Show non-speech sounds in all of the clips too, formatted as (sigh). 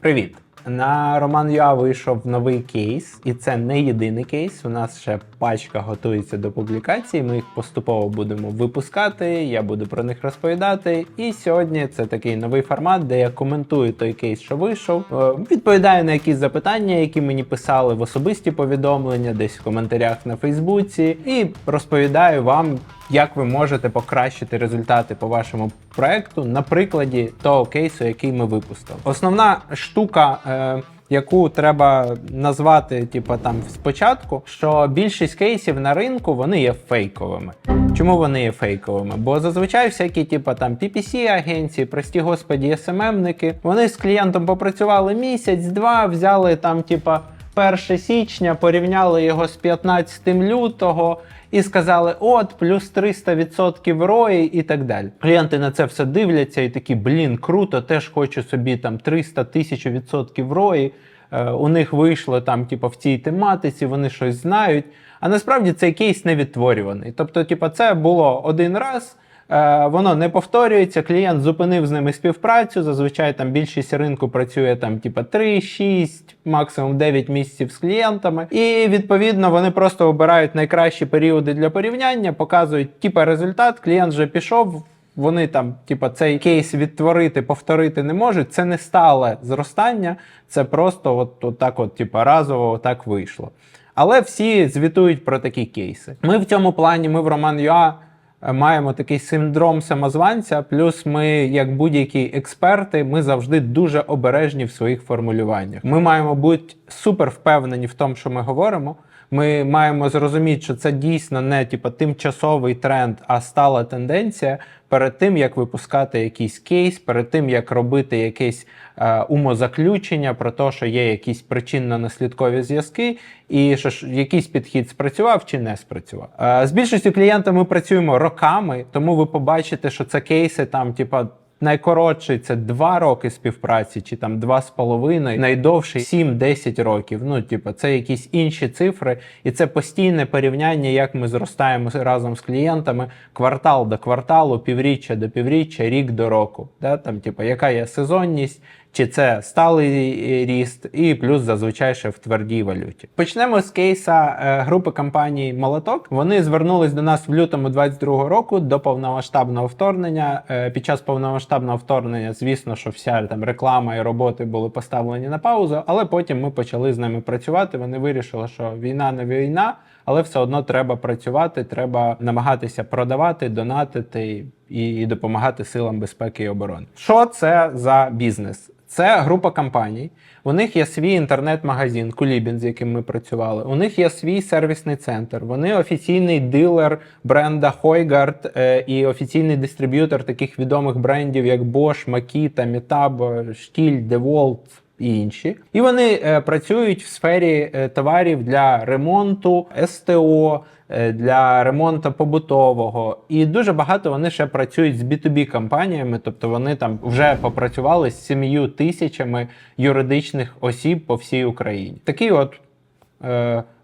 Привіт! На Роман Юа вийшов новий кейс, і це не єдиний кейс. У нас ще пачка готується до публікації. Ми їх поступово будемо випускати. Я буду про них розповідати. І сьогодні це такий новий формат, де я коментую той кейс, що вийшов. е, Відповідаю на якісь запитання, які мені писали в особисті повідомлення, десь в коментарях на Фейсбуці, і розповідаю вам, як ви можете покращити результати по вашому проекту на прикладі того кейсу, який ми випустили. Основна штука. Е, Яку треба назвати, типу, там спочатку, що більшість кейсів на ринку вони є фейковими. Чому вони є фейковими? Бо зазвичай всякі, типу, там PPC агенції, прості господі, СММники, вони з клієнтом попрацювали місяць-два, взяли там, типа. 1 січня порівняли його з 15 лютого і сказали: от, плюс 300% рої і так далі. Клієнти на це все дивляться і такі, блін, круто, теж хочу собі там 300 тисяч відсотків рої. Е, у них вийшло там, типу, в цій тематиці, вони щось знають. А насправді цей кейс не відтворюваний. Тобто, типу, це було один раз. Е, Воно не повторюється, клієнт зупинив з ними співпрацю. Зазвичай там більшість ринку працює там, типа 3, 6, максимум 9 місяців з клієнтами. І відповідно вони просто обирають найкращі періоди для порівняння, показують типа результат. Клієнт вже пішов. Вони там, типа, цей кейс відтворити, повторити не можуть. Це не стале зростання, це просто от, от так, от, типа, разово так вийшло. Але всі звітують про такі кейси. Ми в цьому плані, ми в Роман Юа маємо такий синдром самозванця. Плюс ми, як будь-які експерти, ми завжди дуже обережні в своїх формулюваннях. Ми маємо бути супер впевнені в тому, що ми говоримо. Ми маємо зрозуміти, що це дійсно не типу, тимчасовий тренд, а стала тенденція перед тим, як випускати якийсь кейс, перед тим як робити якесь е, умозаключення про те, що є якісь причинно-наслідкові зв'язки, і що ж якийсь підхід спрацював чи не спрацював. Е, з більшістю клієнтів ми працюємо роками, тому ви побачите, що це кейси там, типа. Найкоротший це 2 роки співпраці, чи там 2,5, найдовший 7-10 років. Ну, типу, це якісь інші цифри, і це постійне порівняння, як ми зростаємо разом з клієнтами квартал до кварталу, півріччя до півріччя, рік до року. Да? Там, типу, яка є сезонність, чи це сталий ріст, і плюс зазвичай ще в твердій валюті. Почнемо з кейса е, групи компаній Молоток. Вони звернулись до нас в лютому 22 року до повномасштабного вторгнення. Е, Під час повномасштабного вторгнення, звісно, що вся там реклама і роботи були поставлені на паузу, але потім ми почали з ними працювати. Вони вирішили, що війна не війна, але все одно треба працювати, треба намагатися продавати, донатити і допомагати силам безпеки і оборони. Що це за бізнес? Це група компаній. У них є свій інтернет-магазин Кулібін, з яким ми працювали. У них є свій сервісний центр. Вони офіційний дилер бренда Хойгард е, і офіційний дистриб'ютор таких відомих брендів, як Bosch, Makita, Metab, Штіль, DeWalt і інші. І вони е, працюють в сфері е, товарів для ремонту, СТО, е, для ремонту побутового. І дуже багато вони ще працюють з B2B компаніями, тобто вони там вже попрацювали з сім'ю тисячами юридичних осіб по всій Україні. Такий от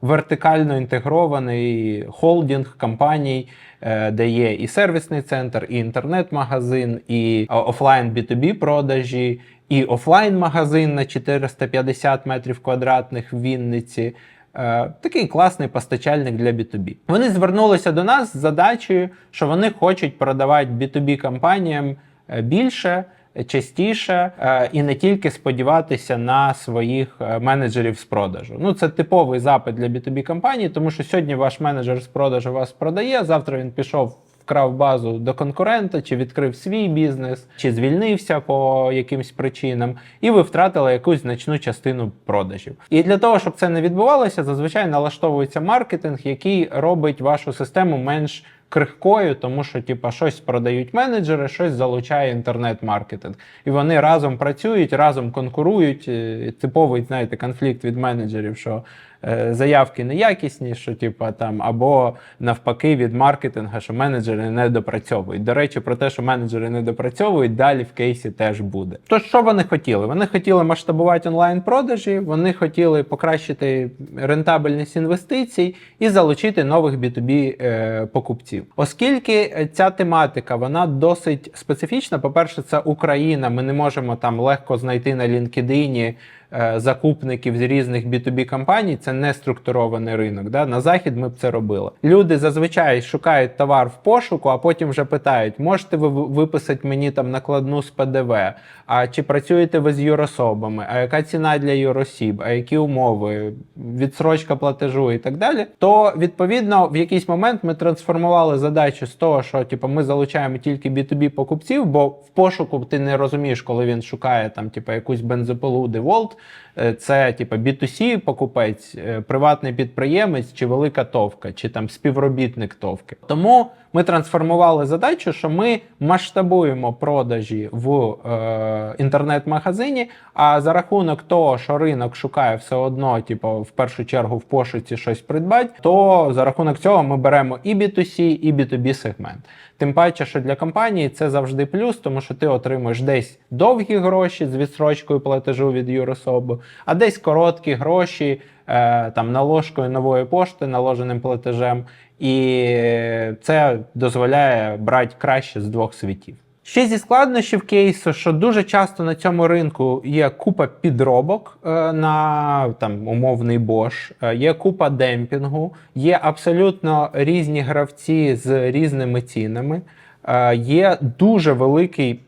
вертикально інтегрований холдинг компаній, де є і сервісний центр, і інтернет-магазин, і офлайн B2B продажі, і офлайн-магазин на 450 метрів квадратних в Вінниці. Е, Такий класний постачальник для B2B. Вони звернулися до нас з задачею, що вони хочуть продавати B2B компаніям е, більше, частіше е, і не тільки сподіватися на своїх менеджерів з продажу. Ну це типовий запит для B2B компаній, тому що сьогодні ваш менеджер з продажу вас продає. Завтра він пішов. Вкрав базу до конкурента, чи відкрив свій бізнес, чи звільнився по якимсь причинам, і ви втратили якусь значну частину продажів. І для того, щоб це не відбувалося, зазвичай налаштовується маркетинг, який робить вашу систему менш крихкою, тому що типа щось продають менеджери, щось залучає інтернет-маркетинг. І вони разом працюють, разом конкурують. Е, Типовий, знаєте, конфлікт від менеджерів, що заявки неякісні, що типа там, або навпаки від маркетинга, що менеджери не допрацьовують. До речі, про те, що менеджери не допрацьовують, далі в кейсі теж буде. Тож, що вони хотіли? Вони хотіли масштабувати онлайн-продажі, вони хотіли покращити рентабельність інвестицій і залучити нових B2B е, покупців. Оскільки ця тематика вона досить специфічна. По-перше, це Україна. Ми не можемо там легко знайти на LinkedIn е, закупників з різних B2B компаній. Це не структурований ринок. Да? На захід ми б це робили. Люди зазвичай шукають товар в пошуку, а потім вже питають: можете ви ви- виписати мені там накладну з ПДВ? А чи працюєте ви з юрособами? А яка ціна для юросіб? А які умови? Відсрочка платежу і так далі? То відповідно в якийсь момент ми трансформували задачу з того, що типу, ми залучаємо тільки B2B покупців, бо в пошуку ти не розумієш, коли він шукає там, типу, якусь бензопилу DeWalt, е, це типу, B2C покупець, е, приватний підприємець чи велика товка, чи там співробітник товки. Тому ми трансформували задачу, що ми масштабуємо продажі в е, інтернет-магазині. А за рахунок того, що ринок шукає все одно, типу, в першу чергу в пошуці щось придбати, то за рахунок цього ми беремо і B2C, і B2B сегмент. Тим паче, що для компанії це завжди плюс, тому що ти отримуєш десь довгі гроші з відсрочкою платежу від юрособи, а десь короткі гроші е, там наложкою нової пошти, наложеним платежем. І це дозволяє брати краще з двох світів. Ще зі складнощів кейсу, що дуже часто на цьому ринку є купа підробок е, на там умовний Bosch, е, є купа демпінгу, є абсолютно різні гравці з різними цінами. Е, Є дуже великий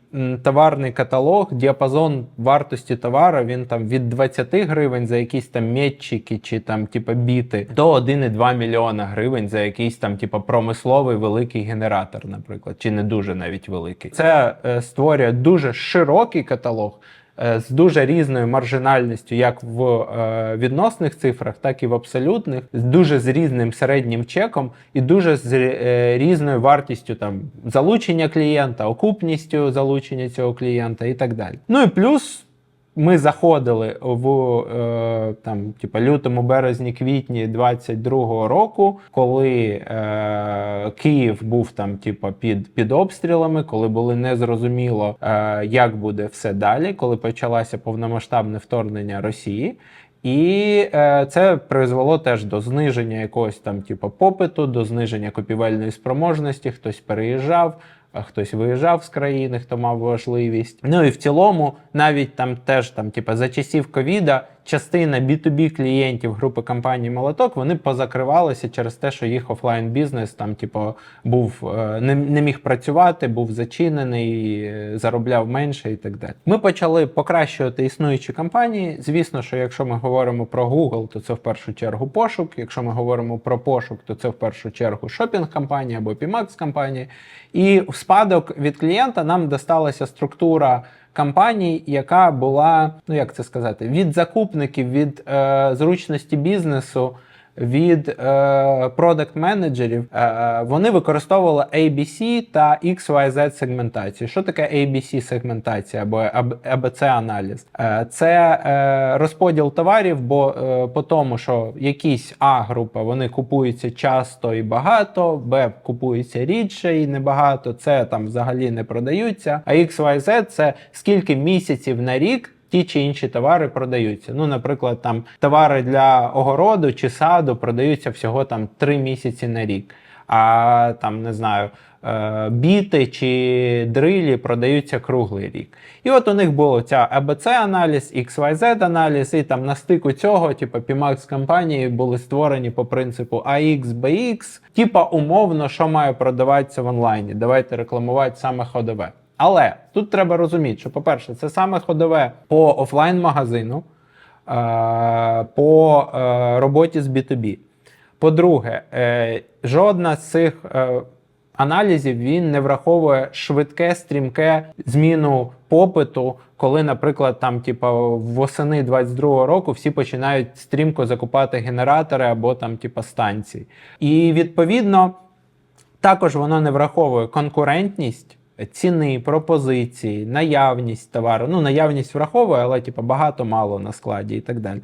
товарний каталог, діапазон вартості товару він там від 20 гривень за якісь там метчики чи там типа біти до 1,2 мільйона гривень за якийсь там типа промисловий великий генератор, наприклад, чи не дуже навіть великий. Це е, створює дуже широкий каталог. Е, З дуже різною маржинальністю, як в е, відносних цифрах, так і в абсолютних, з дуже з різним середнім чеком і дуже з е, різною вартістю там залучення клієнта, окупністю залучення цього клієнта і так далі. Ну і плюс ми заходили в е, там, типа, лютому, березні, квітні 22-го року, коли е, Київ був там, типа, під, під обстрілами, коли були незрозуміло, е, як буде все далі, коли почалося повномасштабне вторгнення Росії. І е, це призвело теж до зниження якогось там, типу, попиту, до зниження купівельної спроможності. Хтось переїжджав, хтось виїжджав з країни, хто мав важливість. Ну і в цілому, навіть там теж там, типу, за часів ковіда, частина B2B клієнтів групи компаній Молоток вони позакривалися через те, що їх офлайн бізнес там, типу, був е, не, не міг працювати, був зачинений, е, заробляв менше і так далі. Ми почали покращувати існуючі компанії. Звісно, що якщо ми говоримо про Google, то це в першу чергу пошук. Якщо ми говоримо про пошук, то це в першу чергу шопінг компанії або PMAX компанії. І в спадок від клієнта нам досталася структура компаній, яка була, ну як це сказати, від закупників, від е, зручності бізнесу. Від е, продакт-менеджерів е, вони використовували ABC та XYZ сегментацію. Що таке ABC сегментація або ABC аналіз? Е, це е, розподіл товарів, бо е, по тому, що якісь А група вони купуються часто і багато, Б купуються рідше і небагато, С там взагалі не продаються. А XYZ це скільки місяців на рік. Ті чи інші товари продаються. Ну, наприклад, там товари для огороду чи саду продаються всього там 3 місяці на рік. А там не знаю, е, біти чи дрилі продаються круглий рік. І от у них було ця abc аналіз XYZ аналіз, і там на стику цього, типу, PMAX компанії були створені по принципу AX, BX, типа умовно, що має продаватися в онлайні. Давайте рекламувати саме ходове. Але тут треба розуміти, що, по-перше, це саме ходове по офлайн-магазину, е, по е, роботі з B2B. По-друге, е, жодна з цих аналізів він не враховує швидке, стрімке зміну попиту, коли, наприклад, там, типа, восени 22-го року всі починають стрімко закупати генератори або там, типа, станції. І відповідно. Також воно не враховує конкурентність ціни, пропозиції, наявність товару. Ну, наявність враховує, але типу, багато мало на складі і так далі.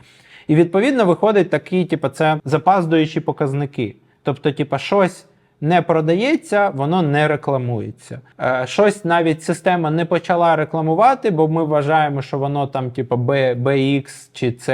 І відповідно виходить такі, типу, це запаздуючі показники. Тобто, типу, щось не продається, воно не рекламується. Е, щось навіть система не почала рекламувати, бо ми вважаємо, що воно там, типу, BX чи C,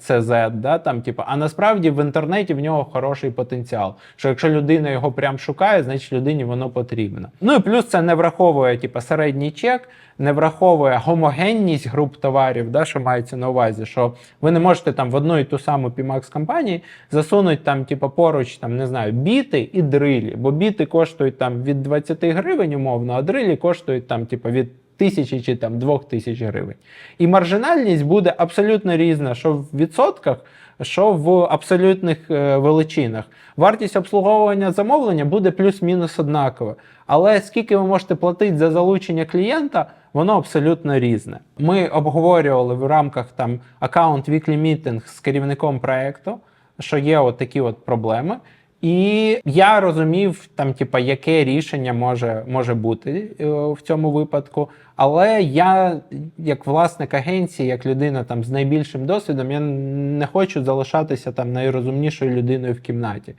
CZ, да, там, типу, а насправді в інтернеті в нього хороший потенціал. Що якщо людина його прям шукає, значить людині воно потрібно. Ну і плюс це не враховує типу, середній чек, не враховує гомогенність груп товарів, да, що мається на увазі, що ви не можете там в одну і ту саму Pimax компанії засунути там, типу, поруч, там, не знаю, біти і дрилі. Бо біти коштують там від 20 гривень, умовно, а дрилі коштують там, типу, від тисячі чи там двох тисяч гривень. І маржинальність буде абсолютно різна, що в відсотках, що в абсолютних е, величинах. Вартість обслуговування замовлення буде плюс-мінус однакова. Але скільки ви можете платити за залучення клієнта, воно абсолютно різне. Ми обговорювали в рамках там аккаунт Weekly Meeting з керівником проекту, що є от такі от проблеми. І я розумів, там, типа, яке рішення може, може бути е, в цьому випадку. Але я, як власник агенції, як людина там з найбільшим досвідом, я не хочу залишатися там найрозумнішою людиною в кімнаті.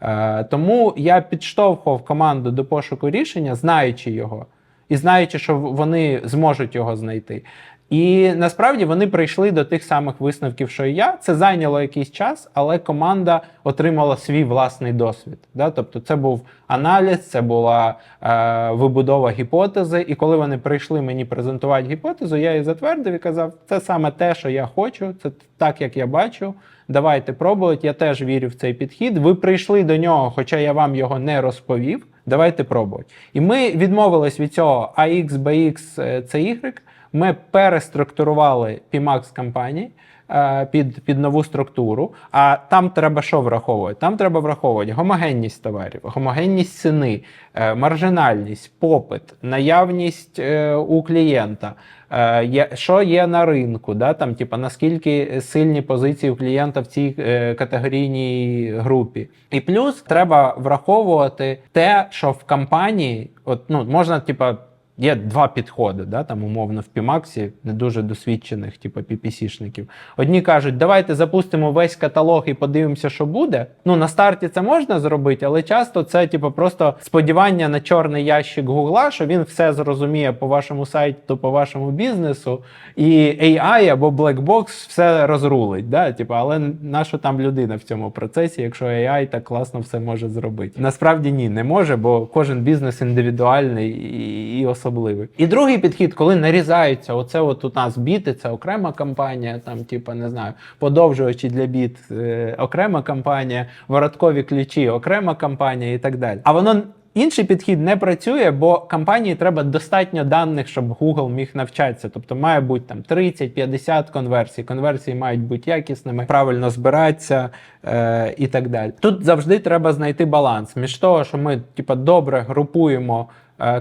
Е, тому я підштовхував команду до пошуку рішення, знаючи його, і знаючи, що вони зможуть його знайти. І насправді вони прийшли до тих самих висновків, що і я. Це зайняло якийсь час, але команда отримала свій власний досвід. Да? Тобто, це був аналіз, це була е, вибудова гіпотези. І коли вони прийшли мені презентувати гіпотезу, я її затвердив і казав, це саме те, що я хочу, це так, як я бачу. Давайте пробувати. Я теж вірю в цей підхід. Ви прийшли до нього, хоча я вам його не розповів. Давайте пробувати. І ми відмовились від цього AX, BX, CY. Ми переструктурували PMAX компанії е, під, під нову структуру. А там треба що враховувати? Там треба враховувати гомогенність товарів, гомогенність ціни, е, маржинальність, попит, наявність е, у клієнта. Що є на ринку, да? там, типа, наскільки сильні позиції у клієнта в цій категорійній групі. І плюс треба враховувати те, що в компанії, от, ну, можна, типа, Є два підходи, да, там умовно в Пімаксі, не дуже досвідчених, типу PPC-шників. Одні кажуть, давайте запустимо весь каталог і подивимося, що буде. Ну на старті це можна зробити, але часто це типу, просто сподівання на чорний ящик Гугла, що він все зрозуміє по вашому сайту, по вашому бізнесу, і AI або Black Box все розрулить. Да? Типу, але наша там людина в цьому процесі, якщо AI так класно все може зробити. Насправді ні, не може, бо кожен бізнес індивідуальний і, і особливий. І другий підхід, коли нарізаються, оце от у нас біти, це окрема кампанія, там, типу, не знаю, подовжувачі для біт, е, окрема кампанія, вороткові ключі, окрема кампанія і так далі. А воно. Інший підхід не працює, бо компанії треба достатньо даних, щоб Google міг навчатися. Тобто має бути там 30-50 конверсій. Конверсії мають бути якісними, правильно збиратися е, і так далі. Тут завжди треба знайти баланс між того, що ми типу, добре групуємо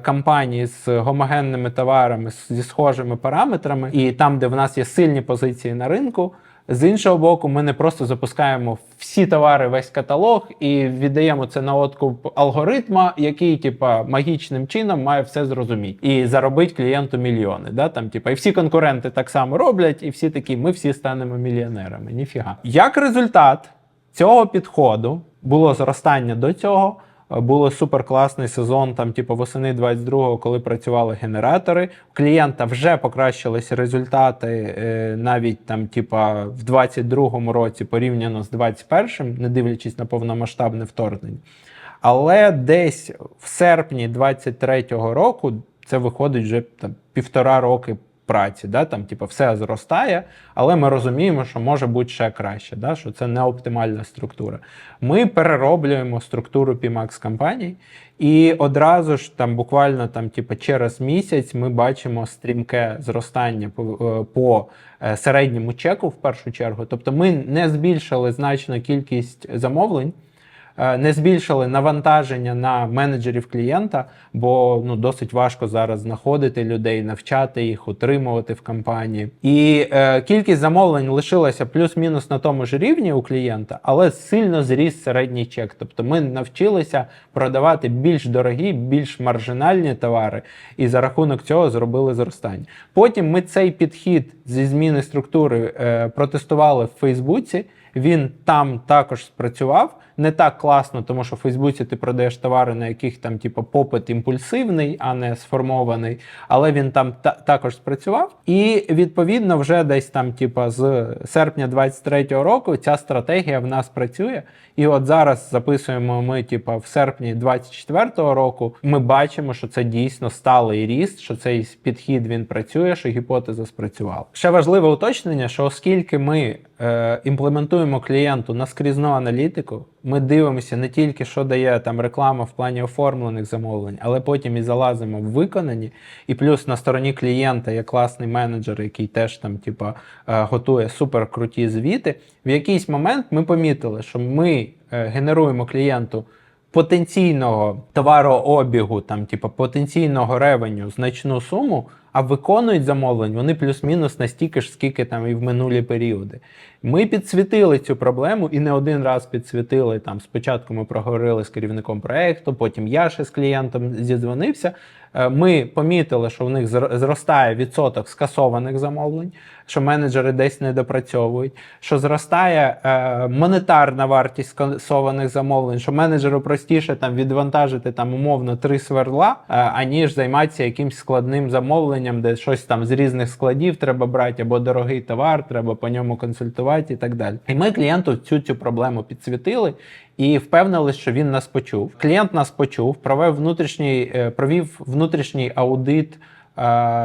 компанії з гомогенними товарами зі схожими параметрами, і там, де в нас є сильні позиції на ринку. З іншого боку, ми не просто запускаємо всі товари, весь каталог і віддаємо це на откуп алгоритма, який, типа, магічним чином має все зрозуміти і заробить клієнту мільйони. Да? Там, типа, і всі конкуренти так само роблять, і всі такі, ми всі станемо мільйонерами. Ніфіга. Як результат цього підходу було зростання до цього. Було суперкласний сезон, там, типу, восени 22-го, коли працювали генератори. У клієнта вже покращилися результати е, навіть там, типа, в 22-му році порівняно з 21-м, не дивлячись на повномасштабне вторгнення. Але десь в серпні 23-го року це виходить вже там, півтора роки праці. Да? Там, типу, все зростає, але ми розуміємо, що може бути ще краще, да? що це не оптимальна структура. Ми перероблюємо структуру PMAX компаній, і одразу ж там буквально там, типу, через місяць ми бачимо стрімке зростання по, е, по е, середньому чеку в першу чергу. Тобто ми не збільшили значно кількість замовлень. Е, не збільшили навантаження на менеджерів клієнта, бо ну досить важко зараз знаходити людей, навчати їх, утримувати в компанії. І е, кількість замовлень лишилася плюс-мінус на тому ж рівні у клієнта, але сильно зріс середній чек. Тобто ми навчилися продавати більш дорогі, більш маржинальні товари, і за рахунок цього зробили зростання. Потім ми цей підхід зі зміни структури е, протестували в Фейсбуці. Він там також спрацював не так класно, тому що в Фейсбуці ти продаєш товари, на яких там типу, попит імпульсивний, а не сформований. Але він там та- також спрацював. І відповідно, вже десь там, типу, з серпня 23-го року ця стратегія в нас працює. І от зараз записуємо ми, типу, в серпні 24-го року. Ми бачимо, що це дійсно сталий ріст, що цей підхід він працює, що гіпотеза спрацювала. Ще важливе уточнення, що оскільки ми е, імплементуємо клієнту наскрізну аналітику, ми дивимося не тільки, що дає там реклама в плані оформлених замовлень, але потім і залазимо в виконані. І плюс на стороні клієнта є класний менеджер, який теж там, типа, е, готує супер круті звіти. В якийсь момент ми помітили, що ми е, генеруємо клієнту потенційного товарообігу, там, типу, потенційного ревеню значну суму, а виконують замовлень вони плюс-мінус настільки ж, скільки там і в минулі періоди. Ми підсвітили цю проблему і не один раз підсвітили. Там спочатку ми проговорили з керівником проекту, потім я ще з клієнтом зідзвонився. Е, Ми помітили, що в них зростає відсоток скасованих замовлень, що менеджери десь не допрацьовують, що зростає е, монетарна вартість скасованих замовлень, що менеджеру простіше там відвантажити там умовно три сверла, е, аніж займатися якимсь складним замовленням, де щось там з різних складів треба брати, або дорогий товар, треба по ньому консультувати і так далі. І ми клієнту цю цю проблему підсвітили і впевнили, що він нас почув. Клієнт нас почув, провів внутрішній, е, провів внутрішній аудит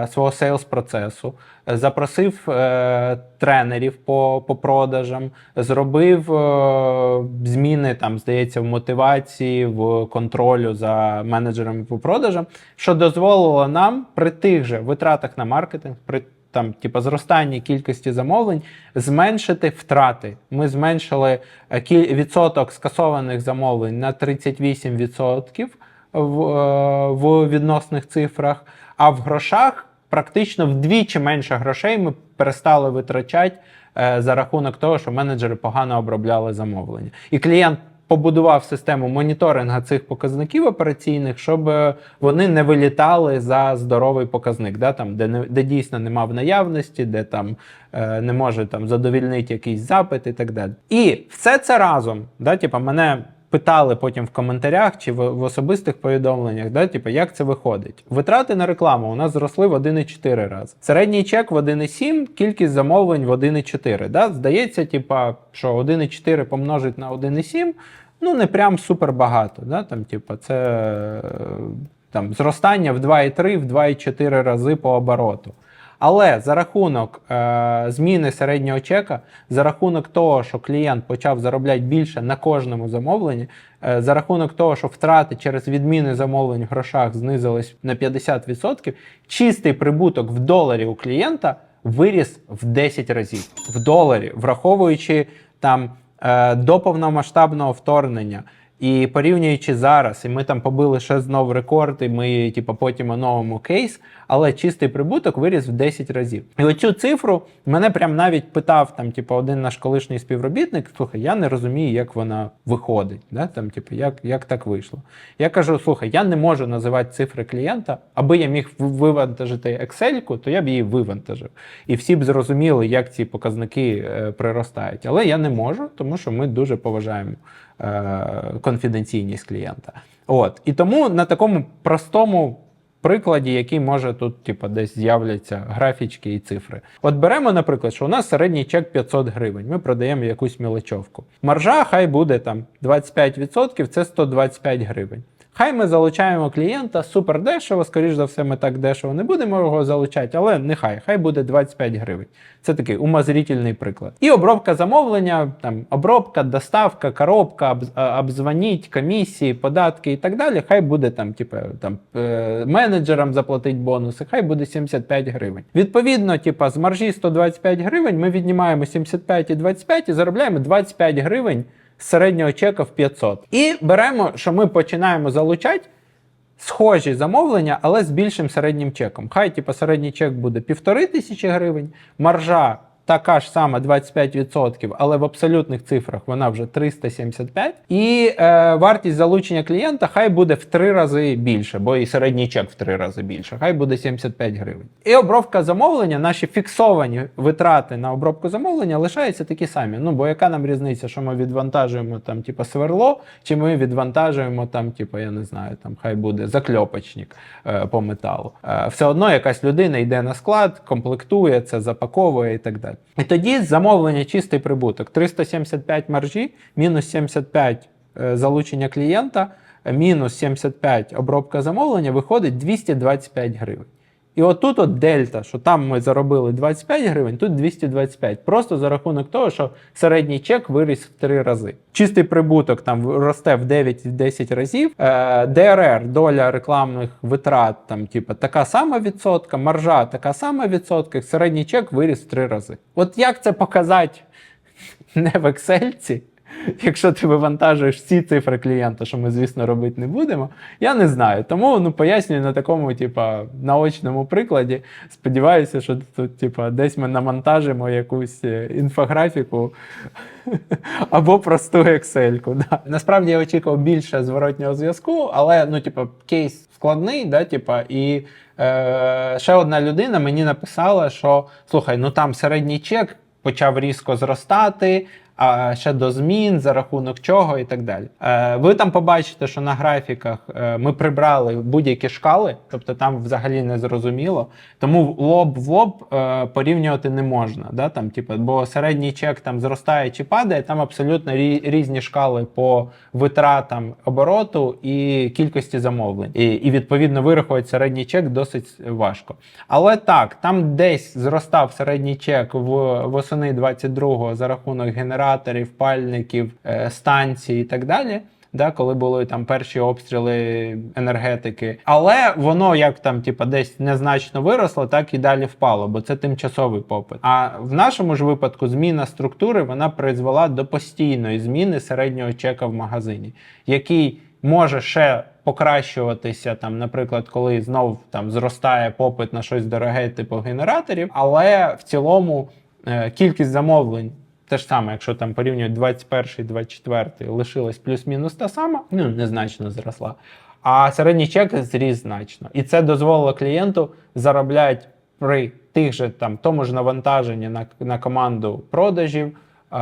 свого сейлс процесу, е, запросив е, тренерів по, по продажам, зробив е, зміни там, здається, в мотивації, в контролю за менеджерами по продажам, що дозволило нам при тих же витратах на маркетинг, при там, типу, зростанні кількості замовлень, зменшити втрати. Ми зменшили е, відсоток скасованих замовлень на 38% в, е, в відносних цифрах, а в грошах практично вдвічі менше грошей ми перестали витрачати е, за рахунок того, що менеджери погано обробляли замовлення. І клієнт побудував систему моніторинга цих показників операційних, щоб е, вони не вилітали за здоровий показник, да, там, де, не, де дійсно нема в наявності, де там е, не може там задовільнити якийсь запит і так далі. І все це разом, да, типу, мене питали потім в коментарях чи в, в особистих повідомленнях, да, типу, як це виходить. Витрати на рекламу у нас зросли в 1,4 рази. Середній чек в 1,7, кількість замовлень в 1,4. Да? Здається, типа, що 1,4 помножить на 1,7, ну не прям супер багато. Да? Там, типа, це е, там, зростання в 2,3, в 2,4 рази по обороту. Але за рахунок е, зміни середнього чека, за рахунок того, що клієнт почав заробляти більше на кожному замовленні, е, за рахунок того, що втрати через відміни замовлень в грошах знизились на 50%, чистий прибуток в доларі у клієнта виріс в 10 разів. В доларі, враховуючи там е, до повномасштабного вторгнення. І порівнюючи зараз, і ми там побили ще знов рекорд, і ми, типу, потім оновимо кейс, але чистий прибуток виріс в 10 разів. І оцю цифру мене прям навіть питав там, типу, один наш колишній співробітник: слухай, я не розумію, як вона виходить. Да? Там, типу, як, як так вийшло. Я кажу: слухай, я не можу називати цифри клієнта, аби я міг вивантажити Excel, то я б її вивантажив. І всі б зрозуміли, як ці показники е, приростають. Але я не можу, тому що ми дуже поважаємо конфіденційність клієнта. От. І тому на такому простому прикладі, який може тут, типу, десь з'являться графічки і цифри. От беремо, наприклад, що у нас середній чек 500 гривень. Ми продаємо якусь мілочовку. Маржа хай буде там 25%, це 125 гривень. Хай ми залучаємо клієнта супер дешево, скоріш за все, ми так дешево не будемо його залучати, але нехай, хай буде 25 гривень. Це такий умозрительний приклад. І обробка замовлення, там обробка, доставка, коробка, обз- обзвоніть, комісії, податки і так далі. Хай буде там, типу, там е, менеджерам заплатить бонуси, хай буде 75 гривень. Відповідно, типу, з маржі 125 гривень ми віднімаємо 75 і 25 і заробляємо 25 гривень середнього чека в 500. І беремо, що ми починаємо залучати схожі замовлення, але з більшим середнім чеком. Хай, типу, середній чек буде півтори тисячі гривень, маржа така ж сама 25%, але в абсолютних цифрах вона вже 375. І е, вартість залучення клієнта хай буде в три рази більше, бо і середній чек в три рази більше, хай буде 75 гривень. І обробка замовлення, наші фіксовані витрати на обробку замовлення лишаються такі самі. Ну бо яка нам різниця, що ми відвантажуємо там, типу, сверло, чи ми відвантажуємо там, типу, я не знаю, там хай буде закльопочник е, по металу. Е, все одно якась людина йде на склад, комплектує це, запаковує і так далі. І тоді замовлення чистий прибуток 375 маржі, мінус 75 е, залучення клієнта, мінус 75 обробка замовлення виходить 225 гривень. І отут от дельта, що там ми заробили 25 гривень, тут 225. Просто за рахунок того, що середній чек виріс в 3 рази. Чистий прибуток там росте в 9-10 разів. Е, ДРР, доля рекламних витрат, там, типу, така сама відсотка, маржа така сама відсотка, середній чек виріс в 3 рази. От як це показати (laughs) не в Excel, Якщо ти вивантажуєш всі цифри клієнта, що ми, звісно, робити не будемо, я не знаю. Тому ну, пояснюю на такому, типа, наочному прикладі. Сподіваюся, що тут, типа, десь ми намонтажимо якусь е, інфографіку (laughs) або просту Excel. Да. Насправді я очікував більше зворотнього зв'язку, але ну, типа, кейс складний, да, типа, і е, ще одна людина мені написала, що слухай, ну там середній чек почав різко зростати а ще до змін, за рахунок чого і так далі. Е, ви там побачите, що на графіках е, ми прибрали будь-які шкали, тобто там взагалі не зрозуміло. Тому лоб в лоб е, порівнювати не можна. Да? Там, типу, бо середній чек там зростає чи падає, там абсолютно різні шкали по витратам обороту і кількості замовлень. І, і відповідно вирахувати середній чек досить важко. Але так, там десь зростав середній чек в восени 22-го за рахунок генерації генераторів, пальників, е, станцій і так далі. Да, коли були там перші обстріли енергетики, але воно як там, типа, десь незначно виросло, так і далі впало, бо це тимчасовий попит. А в нашому ж випадку зміна структури вона призвела до постійної зміни середнього чека в магазині, який може ще покращуватися, там, наприклад, коли знов там зростає попит на щось дороге, типу генераторів, але в цілому е, кількість замовлень. Те ж саме, якщо там порівнюють 21-24, лишилась плюс-мінус та сама, ну незначно зросла. А середній чек зріс значно. І це дозволило клієнту заробляти при тих же там тому ж навантаженні на на команду продажів, е,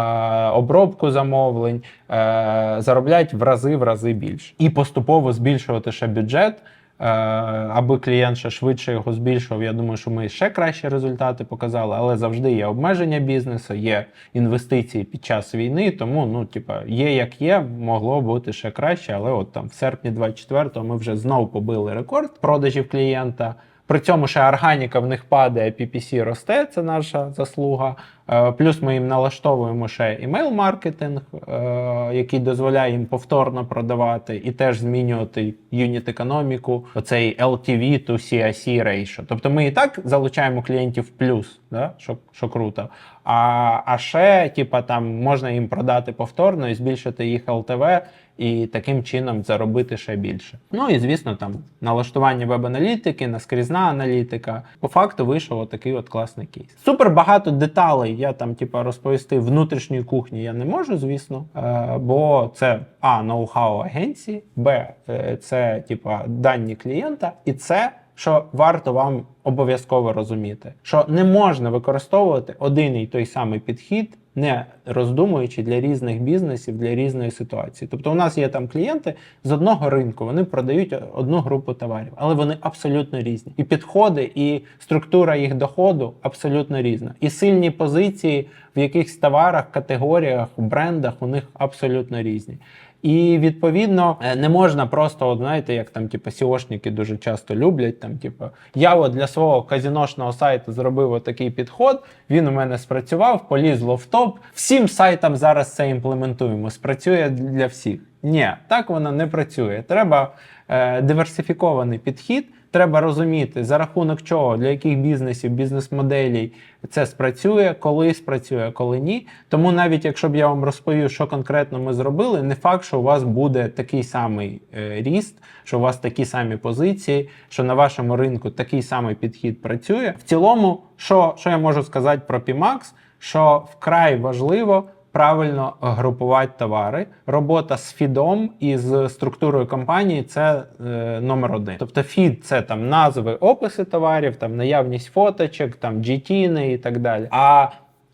обробку замовлень, е, заробляти в рази в рази більше. І поступово збільшувати ще бюджет. Е, аби клієнт ще швидше його збільшував, я думаю, що ми ще кращі результати показали, але завжди є обмеження бізнесу, є інвестиції під час війни. Тому ну, типа, є як є, могло бути ще краще. Але от там в серпні 24-го ми вже знову побили рекорд продажів клієнта. При цьому ще органіка в них падає, PPC росте, це наша заслуга. Е, плюс ми їм налаштовуємо ще імейл-маркетинг, е, який дозволяє їм повторно продавати і теж змінювати юніт економіку, оцей LTV to CAC ratio. Тобто ми і так залучаємо клієнтів плюс, да? що що круто. А а ще, типа, там можна їм продати повторно і збільшити їх LTV, і таким чином заробити ще більше. Ну і звісно, там налаштування веб-аналітики, наскрізна аналітика. По факту вийшов отакий от класний кейс. Супер багато деталей. Я там, типа, розповісти внутрішньої кухні я не можу, звісно. Е, бо це а ноу-хау агенції, б е, це типа дані клієнта, і це що варто вам обов'язково розуміти, що не можна використовувати один і той самий підхід, не роздумуючи для різних бізнесів, для різної ситуації. Тобто, у нас є там клієнти з одного ринку, вони продають одну групу товарів, але вони абсолютно різні. І підходи, і структура їх доходу абсолютно різна. І сильні позиції в якихось товарах, категоріях, брендах у них абсолютно різні. І відповідно е, не можна просто, от, знаєте, як там, типу, сіошники дуже часто люблять. Там, типу, я от для свого казіношного сайту зробив отакий підход. Він у мене спрацював, полізло в топ. Всім сайтам зараз це імплементуємо. Спрацює для всіх. Ні, так воно не працює. Треба е, диверсифікований підхід. Треба розуміти, за рахунок чого, для яких бізнесів, бізнес-моделей, це спрацює, коли спрацює, коли ні. Тому навіть якщо б я вам розповів, що конкретно ми зробили, не факт, що у вас буде такий самий е, ріст, що у вас такі самі позиції, що на вашому ринку такий самий підхід працює. В цілому, що, що я можу сказати про PMAX, що вкрай важливо правильно групувати товари. Робота з фідом і з структурою компанії це е, номер один. Тобто фід це там назви, описи товарів, там наявність фоточок, там GT і так далі. А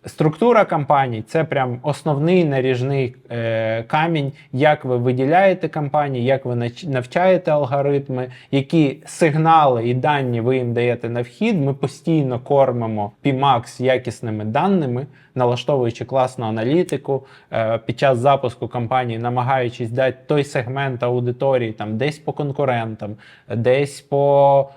Структура компаній це прям основний наріжний е, камінь, як ви виділяєте компанії, як ви навчаєте алгоритми, які сигнали і дані ви їм даєте на вхід. Ми постійно кормимо PMAX якісними даними, налаштовуючи класну аналітику е, під час запуску компанії, намагаючись дати той сегмент аудиторії там десь по конкурентам, десь по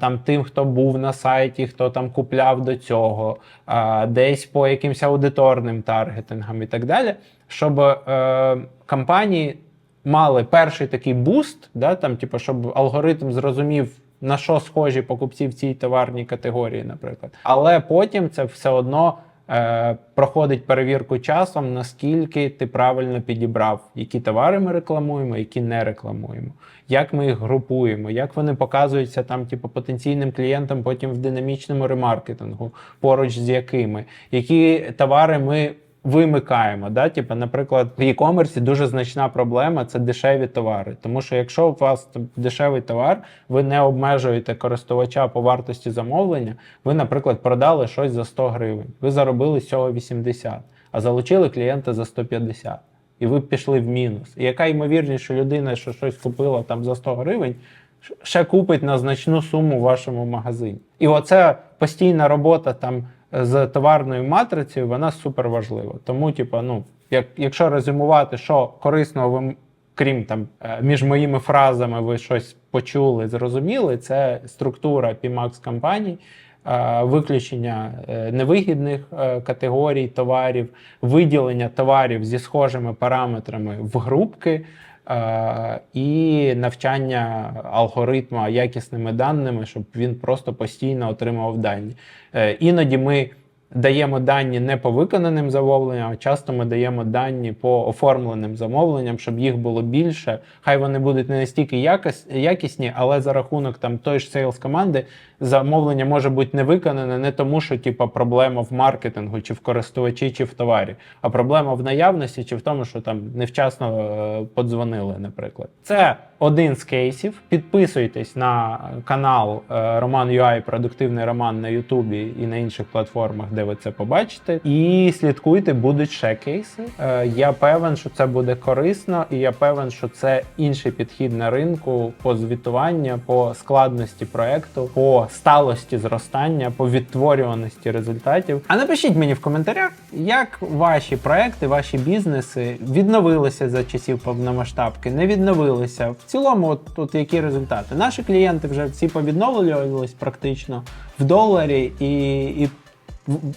там тим, хто був на сайті, хто там купляв до цього, е, десь по якимось аудиторним таргетингам і так далі, щоб е, компанії мали перший такий буст, да, там, типу, щоб алгоритм зрозумів. На що схожі покупці в цій товарній категорії, наприклад, але потім це все одно е, проходить перевірку часом, наскільки ти правильно підібрав, які товари ми рекламуємо, які не рекламуємо, як ми їх групуємо, як вони показуються там, типу, потенційним клієнтам потім в динамічному ремаркетингу, поруч з якими, які товари ми. Вимикаємо, да? Типу, наприклад, в e-commerce дуже значна проблема це дешеві товари. Тому що якщо у вас дешевий товар, ви не обмежуєте користувача по вартості замовлення, ви, наприклад, продали щось за 100 гривень, ви заробили з цього 80, а залучили клієнта за 150. І ви пішли в мінус. І яка ймовірність, що людина, що щось купила там за 100 гривень, ще купить на значну суму в вашому магазині. І оце постійна робота там з товарною матрицею, вона супер важлива. Тому, типу, ну, як, якщо резюмувати, що корисного ви, крім там е, між моїми фразами, ви щось почули, зрозуміли, це структура PMAX компаній. е, Виключення е, невигідних категорій товарів, виділення товарів зі схожими параметрами в групки, і навчання алгоритма якісними даними, щоб він просто постійно отримував дані. Е, Іноді ми даємо дані не по виконаним замовленням, а часто ми даємо дані по оформленим замовленням, щоб їх було більше. Хай вони будуть не настільки якіс- якісні, але за рахунок там тої ж сейлс команди замовлення може бути не виконане не тому, що типа проблема в маркетингу, чи в користувачі, чи в товарі, а проблема в наявності, чи в тому, що там невчасно е, подзвонили, наприклад. Це один з кейсів. Підписуйтесь на канал е, Роман UI, продуктивний роман на Ютубі і на інших платформах, де ви це побачите. І слідкуйте, будуть ще кейси. Е, Я певен, що це буде корисно, і я певен, що це інший підхід на ринку по звітуванню, по складності проекту, по сталості зростання, по відтворюваності результатів. А напишіть мені в коментарях, як ваші проекти, ваші бізнеси відновилися за часів повномасштабки, не відновилися. Цілому, от, от які результати. Наші клієнти вже всі повідновлювались практично в доларі і, і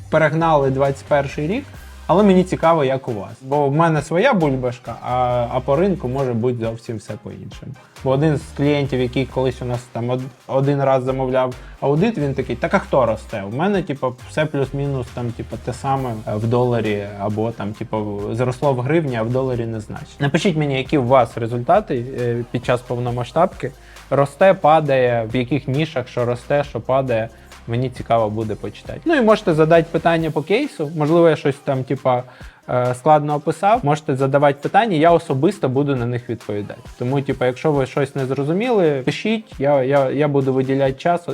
перегнали 21 рік. Але мені цікаво, як у вас. Бо в мене своя бульбашка, а, а по ринку може бути зовсім все по-іншому. Бо один з клієнтів, який колись у нас там од- один раз замовляв аудит, він такий: так а хто росте? У мене, типу, все плюс-мінус там, типу, те саме в доларі, або там, типу, зросло в гривні, а в доларі не значить. Напишіть мені, які у вас результати е, під час повномасштабки. Росте, падає, в яких нішах, що росте, що падає. Мені цікаво буде почитати. Ну і можете задати питання по кейсу. Можливо, я щось там, типа, е, складно описав. Можете задавати питання, я особисто буду на них відповідати. Тому, типа, якщо ви щось не зрозуміли, пишіть, я, я, я буду виділяти час, е,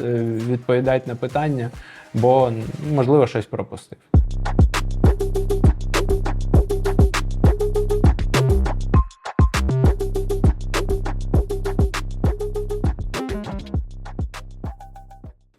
відповідати на питання, бо можливо щось пропустив.